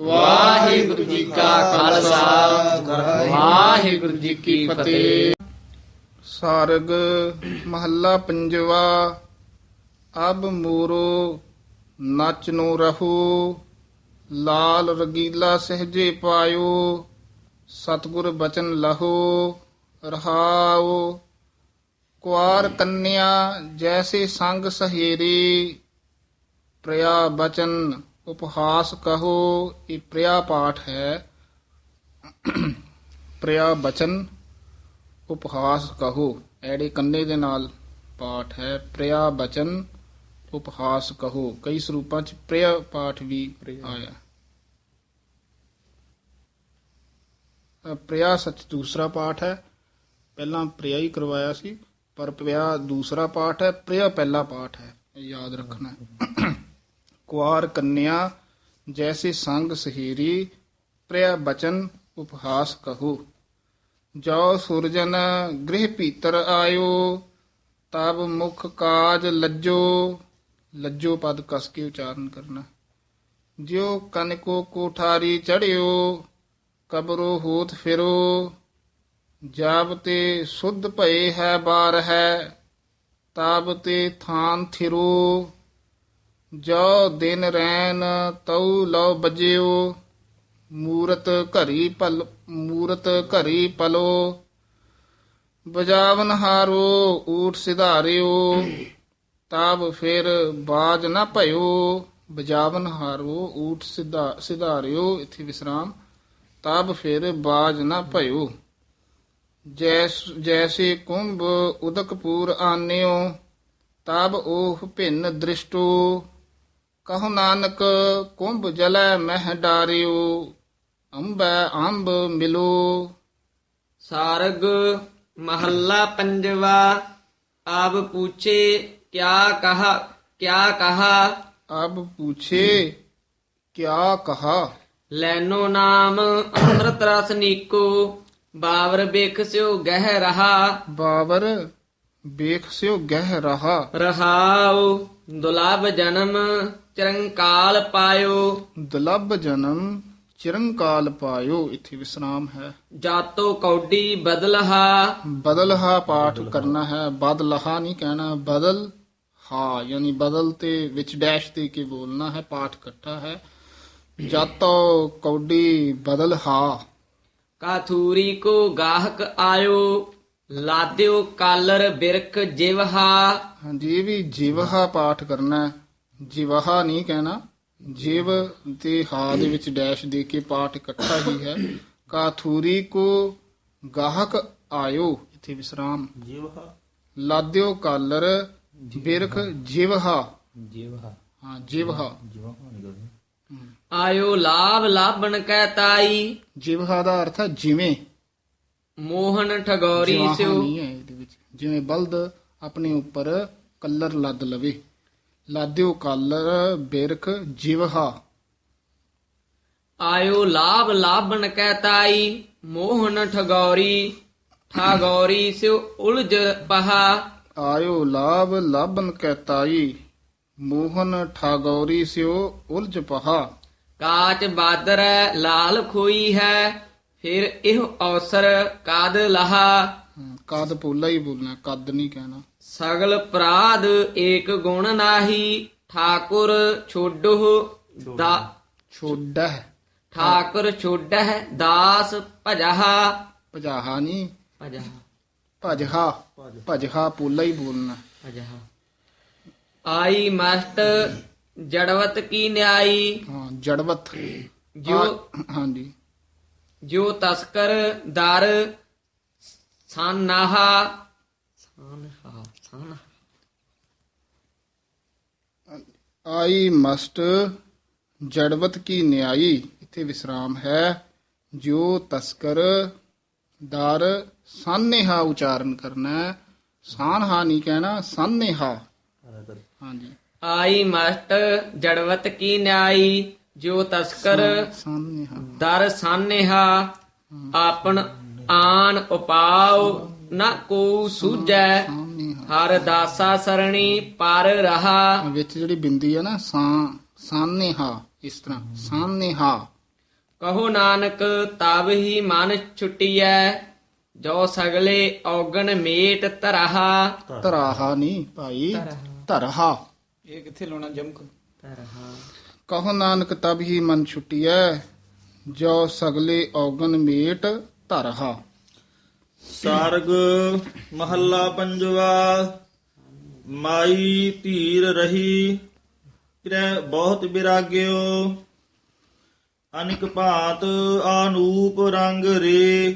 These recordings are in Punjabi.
ਵਾਹਿਗੁਰੂ ਜੀ ਕਾ ਖਾਲਸਾ। ਵਾਹਿਗੁਰੂ ਜੀ ਕੀ ਫਤਿਹ। ਸਾਰਗ ਮਹੱਲਾ ਪੰਜਵਾ। ਅਬ ਮੂਰੋ ਨਚ ਨੂੰ ਰਹੂ। ਲਾਲ ਰਗੀਲਾ ਸਹਜੇ ਪਾਇਓ। ਸਤਿਗੁਰ ਬਚਨ ਲਹੋ ਰਹਾਓ ਕੁਆਰ ਕੰਨਿਆ ਜੈਸੇ ਸੰਗ ਸਹੇਰੀ। ਪ੍ਰਿਆ ਬਚਨ ਉਪਹਾਸ ਕਹੋ ਇਹ ਪ੍ਰਿਆ ਪਾਠ ਹੈ। ਪ੍ਰਿਆ ਬਚਨ ਉਪਹਾਸ ਕਹੋ। ਐੜੇ ਕੰਨੇ ਦੇ ਨਾਲ ਪਾਠ ਹੈ। ਪ੍ਰਿਆ ਬਚਨ ਉਪਹਾਸ ਕਹੋ। ਕਈ ਸਰੂਪਾਂ ਚ ਪ੍ਰਿਆ ਪਾਠ ਵੀ ਆਇਆ। ਅ, ਪ੍ਰਿਆ ਸੱਚ ਦੂਸਰਾ ਪਾਠ ਹੈ। ਪਹਿਲਾਂ ਪ੍ਰਿਆ ਹੀ ਕਰਵਾਇਆ ਸੀ ਪਰ ਪ੍ਰਿਆ ਦੂਸਰਾ ਪਾਠ ਹੈ। ਪ੍ਰਿਆ ਪਹਿਲਾ ਪਾਠ ਹੈ। ਯਾਦ ਰੱਖਣਾ ਕੁਆਰ ਕੰਨਿਆ, ਜੈਸੇ ਸੰਗ ਸਹੀਰੀ, ਪ੍ਰਿਆ ਬਚਨ ਉਪਹਾਸ ਕਹੋ। ਜੋ ਸੁਰਜਨ ਗ੍ਰਹਿ ਭੀਤਰ ਆਇਓ, ਤਬ ਮੁਖ ਕਾਜ ਲੱਜੋ। ਲੱਜੋ ਪਦ ਕਸ ਕੇ ਉਚਾਰਨ ਕਰਨਾ। ਜਿਉ ਕਨਕੋ ਕੋਠਾਰੀ ਚੜਿਓ, ਕਬਰੋ ਹੋਤ ਫਿਰੋ। ਜਬ ਤੇ ਸੁਧ ਭਏ ਹੈ, ਬਾਰ ਹੈ ਤਾਬ ਤੇ ਥਾਨ ਥਿਰੋ। ਜੋ ਦਿਨ ਰੈਨ ਤਉ ਲਉ ਬਜਿਓ, ਮੂਰਤ ਘਰੀ ਪਲ, ਮੂਰਤ ਘਰੀ ਪਲੋ। ਬਜਾਵਨ ਹਾਰੋ, ਊਠ ਸਿਧਾਰਿਓ ਤਬ ਫਿਰ ਬਾਜ ਨਾ ਭਇਓ। ਬਜਾਵਨ ਹਾਰੋ, ਊਠ ਸਿਧਾ, ਸਿਧਾਰਿਓ, ਇਥੇ ਵਿਸਰਾਮ। ਤਬ ਫਿਰ ਬਾਜ ਨਾ ਭਇਓ। ਜੈਸ, ਜੈਸੇ ਕੁੰਭ ਉਦਕਪੂਰ ਆਨਿਓ ਤਬ ਉਹ ਭਿੰਨ ਦ੍ਰਿਸ਼ਟੋ। ਕਹੋ ਨਾਨਕ ਕੁੰਭ ਜਲੈ ਮਹਿ ਡਾਰਿਓ ਅੰਬੈ ਅੰਬ ਮਿਲੋ ਸਾਰਗ ਮਹੱਲਾ ਪੰਜਵਾ ਆਪ ਪੁੱਛੇ ਕਿਆ ਕਹਾ ਕਿਆ ਕਹਾ ਅਬ ਪੁੱਛੇ ਕਿਆ ਕਹਾ ਲੈਨੋ ਨਾਮ ਅੰਮ੍ਰਿਤ ਰਸ ਨੀਕੋ ਬਾਵਰ ਬੇਖਸਿਓ ਗਹਿ ਰਹਾ ਬਾਵਰ ਵੇਖ ਸਿਓ ਗਹਿ ਰਹਾ ਰਹਾਉ ਦੁਲਭ ਜਨਮ ਚਰੰਕਾਲ ਪਾਇਓ ਦੁਲਭ ਜਨਮ ਚਿਰੰਕਾਲ ਪਾਇਓ ਇਥੇ ਵਿਸਰਾਮ ਹੈ ਜਾਤੋ ਕੌਡੀ ਬਦਲਹਾ ਬਦਲਹਾ ਪਾਠ ਕਰਨਾ ਹੈ ਬਦਲਹਾ ਨਹੀਂ ਕਹਿਣਾ ਬਦਲ ਹਾ ਯਾਨੀ ਬਦਲ ਤੇ ਵਿੱਚ ਡੈਸ਼ ਦੇ ਕੇ ਬੋਲਣਾ ਹੈ ਪਾਠ ਇਕੱਠਾ ਹੈ ਜਾਤੋ ਕੌਡੀ ਬਦਲ ਹਾ ਕਾਥੂਰੀ ਕੋ ਗਾਹਕ ਆਇਓ ਲਾਦਿਓ ਕਾਲਰ ਬਿਰਖ ਜਿਵਹਾ ਹਾਂਜੀ ਇਹ ਵੀ ਜਿਵਹਾ ਪਾਠ ਕਰਨਾ ਹੈ ਜਿਵਹਾ ਨਹੀਂ ਕਹਿਣਾ ਜਿਵ ਤੇ ਹਾ ਦੇ ਵਿੱਚ ਡੈਸ਼ ਦੇ ਕੇ ਪਾਠ ਇਕੱਠਾ ਹੀ ਹੈ ਕਾਥੂਰੀ ਕੋ ਗਾਹਕ ਆਇਓ ਇਥੇ ਵਿਸਰਾਮ। ਜਿਵਹਾ। ਲਾਦਿਓ ਕਾਲਰ ਬਿਰਖ ਜਿਵਹਾ। ਜਿਵਹਾ। ਹਾਂ ਜਿਵਹਾ। ਆਇਓ ਲਾਭ ਲਾਭਣ ਕੈ ਤਾਈ। ਜਿਵਹਾ ਦਾ ਅਰਥ ਹੈ ਜਿਵੇਂ। ਮੋਹਨ ਠਗੌਰੀ ਵਿੱਚ। ਜਿਵੇਂ ਬਲਦ ਆਪਣੇ ਉੱਪਰ ਕਲਰ ਲੱਦ ਲਵੇ। ਲਾਦਿਓ ਕਾਲਰ ਬਿਰਖ ਜਿਵਹਾ। ਆਇਓ ਲਾਭ ਲਾਭਣ ਕੈ ਤਾਈ ਮੋਹਨ ਠਗੌਰੀ ਠਗੌਰੀ ਸਿਓ ਉਲਝ ਪਹਾ। ਆਇਓ ਲਾਭ ਲਾਭਨ ਕਹਿਤਾਈ ਮੋਹਨ ਠਾਗੌਰੀ ਸਿਓ ਉਲਝ ਪਹਾ। ਕਾਚ ਬਾਦਰੈ ਲਾਲ ਖੋਈ ਹੈ ਫਿਰ ਇਹ ਅਵਸਰ ਕਾਦ ਲਹਾ। ਕਦ ਪੋਲਾ ਹੀ ਬੋਲਣਾ ਕਦ ਨਹੀਂ ਕਹਿਣਾ। ਸਗਲ ਪ੍ਰਾਦ ਏਕ ਗੁਣ ਨਾਹੀ ਠਾਕੁਰ ਛੋਡੋ ਦਾ ਛੋਡਾ ਠਾਕੁਰ ਛੋਡਹਿ ਦਾਸ ਭਜਹਾ। ਭਜਾਹਾ ਨਹੀਂ ਭਜਹਾ। ਭਜਹਾ। ਭਜਹਾ ਪੋਲਾ ਹੀ ਬੋਲਣਾ। ਭਜਹਾ। ਆਈ ਮਸਤ ਜੜਵਤ ਕੀ ਨਿਆਈ। ਹਾਂ ਜੜਵਤ। ਜੋ ਹਾਂਜੀ। ਜੋ ਤਸਕਰ ਦਰ ਸਾਨਾਹਾ ਸਾਨਹਾ ਸਾਨ ਆਈ ਮਸਟ ਜੜਵਤ ਕੀ ਨਿਆਈ। ਇੱਥੇ ਵਿਸਰਾਮ ਹੈ। ਜੋ ਤਸਕਰ ਦਰ ਸਾਨੇਹਾ ਉਚਾਰਨ ਕਰਨਾ। ਸਾਨਹਾ ਨਹੀਂ ਕਹਿਣਾ ਸਾਨੇਹਾ। ਹਾਂਜੀ। ਆਈ ਮਸਤ ਜੜਵਤ ਕੀ ਨਿਆਈ। ਜੋ ਤਸਕਰ ਸਾਨੇਹਾ। ਦਰ ਸਾਨੇਹਾ। ਆਪਨ ਆਨ ਉਪਾਉ। ਨ ਕੋ ਸੂਝੈ ਹਰ ਦਾਸਾ ਸਰਣੀ ਪਰ ਰਹਾ। ਵਿੱਚ ਜਿਹੜੀ ਬਿੰਦੀ ਹੈ ਨਾ ਸਾਂ ਸਾਨੇਹਾ ਇਸ ਤਰ੍ਹਾਂ ਸਾਨੇਹਾ ਕਹੋ ਨਾਨਕ ਤਬ ਹੀ ਮਨ ਛੁੱਟੀਐ ਜੋ ਸਗਲੇ ਔਗਣ ਮੇਟ ਧਰਹਾ। ਧਰਾਹਾ ਨਹੀਂ ਭਾਈ ਧਰਹਾ। ਇਹ ਕਿੱਥੇ ਲਾਉਣਾ ਜਮਕ? ਧਰਹਾ। ਕਹੋ ਨਾਨਕ ਤਬ ਹੀ ਮਨ ਛੁਟਿਐ ਜੋ ਸਗਲੇ ਔਗਨ ਮੇਟ ਧਰਹਾ। ਸਾਰਗ ਮਹੱਲਾ ਪੰਜਵਾ ਮਾਈ ਧੀਰ ਰਹੀ ਕਿਰੈ ਬਹੁਤ ਬਿਰਾਗਿਓ ਅਨਿਕ ਭਾਂਤ ਆਨੂਪ ਰੰਗ ਰੇ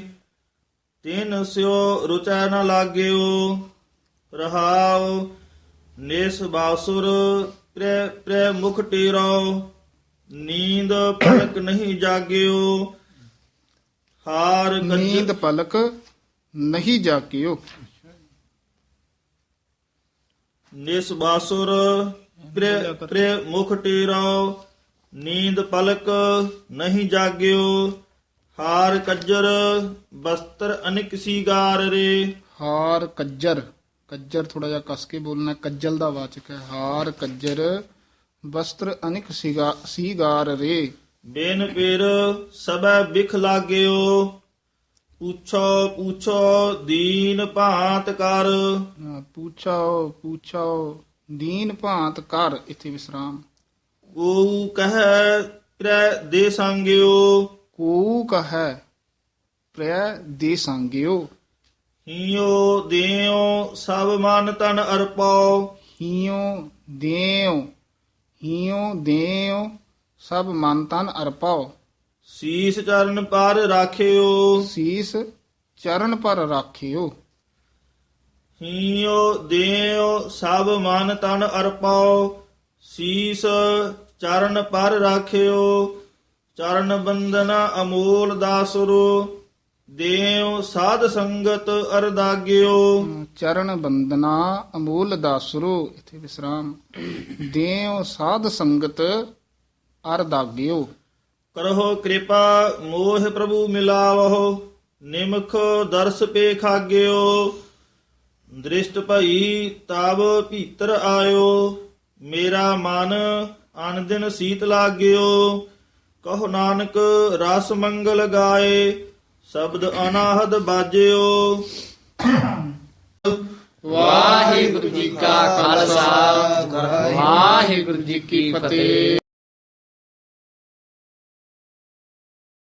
ਤਿਨ ਸਿਓ ਰੁਚੈ ਨ ਲਾਗਿਓ ਰਹਾਉ ਨਿਸ ਬਾਸੁਰ ਪ੍ਰੇ ਪ੍ਰੇ ਮੁਖ ਟੇਰੋ ਨੀਂਦ ਪਲਕ ਨਹੀਂ ਜਾਗਿਓ ਹਾਰ ਨੀਂਦ ਪਲਕ ਨਹੀਂ ਜਾਗਿਓ ਨਿਸ ਬਾਸੁਰ ਪ੍ਰੇ ਪ੍ਰੇ ਮੁਖ ਟੇਰਾਓ ਨੀਂਦ ਪਲਕ ਨਹੀਂ ਜਾਗਿਓ। ਹਾਰ ਕੱਜਰ ਬਸਤਰ ਅਨਿਕ ਸੀਗਾਰ ਰੇ। ਹਾਰ ਕੱਜਰ ਕੱਜਰ ਥੋੜਾ ਜਿਹਾ ਕਸ ਕੇ ਬੋਲਣਾ ਕੱਜਲ ਦਾ ਵਾਚਕ ਹੈ। ਹਾਰ ਕੱਜਰ ਵਸਤਰ ਅਨਿਕ ਸੀਗਾ ਸੀਗਾਰ ਰੇ। ਬੇਨ ਪੇਰ ਸਬੈ ਬਿਖ ਲਾਗਿਓ। ਪੁੱਛੋ ਪੁੱਛੋ ਦੀਨ ਭਾਂਤ ਕਰ। ਹਾਂ, ਪੁੱਛਾਓ ਪੁੱਛਾਓ ਦੀਨ ਭਾਂਤ ਕਰ ਇੱਥੇ ਵਿਸਰਾਮ। ਕੋ ਕਹੈ ਪ੍ਰੇ ਦੇ ਸੰਗਿਓ। ਕੋ ਕਹੈ ਪ੍ਰਿਆ ਦੇ ਸੰਗਿਓ। ਹਿਓ ਦੇਉ ਸਭ ਮਨ ਤਨ ਅਰਪਾਓ ਹੀਓ ਦੇਉ ਹੀਓ ਦੇਉ ਸਭ ਮਨ ਤਨ ਅਰਪਾਓ ਸੀਸ ਚਰਨ ਪਰ ਰਾਖਿਓ। ਸੀਸ ਚਰਨ ਪਰ ਰਾਖਿਓ। ਹੀਓ ਦੇਉ ਸਭ ਮਨ ਤਨ ਅਰਪਾਓ। ਸੀਸ ਚਰਨ ਪਰ ਰਾਖਿਓ। ਚਰਨ ਬੰਦਨਾ ਅਮੋਲ ਦਾਸੁਰੋ। ਦੇਉ ਸਾਧ ਸੰਗਤ ਅਰਦਾਗਿਓ। ਚਰਨ ਬੰਦਨਾ ਅਮੋਲ ਦਾਸਰੋ ਇੱਥੇ ਵਿਸਰਾਮ। ਦੇਉ ਸਾਧ ਸੰਗਤ ਅਰਦਾਗਿਓ। ਕਰਹੁ ਕਿਰਪਾ, ਮੋਹ ਪ੍ਰਭੂ ਮਿਲਾਵਹੁ, ਨਿਮਖ ਦਰਸ ਪੇ ਖਾਗਿਓ ਦ੍ਰਿਸ਼ਟ ਭਈ ਤਬ ਭੀਤਰ ਆਇਓ, ਮੇਰਾ ਮਨ ਅਨ ਸੀਤ ਲਾਗਿਓ। ਕਹੋ ਨਾਨਕ, ਰਸ ਮੰਗਲ ਗਾਏ, ਸ਼ਬਦ ਅਨਾਹਦ ਬਾਜਿਓ। ਵਾਹਿਗੁਰੂ ਜੀ ਕਾ ਖਾਲਸਾ, ਵਾਹਿਗੁਰੂ ਜੀ ਕੀ ਫਤਿਹ।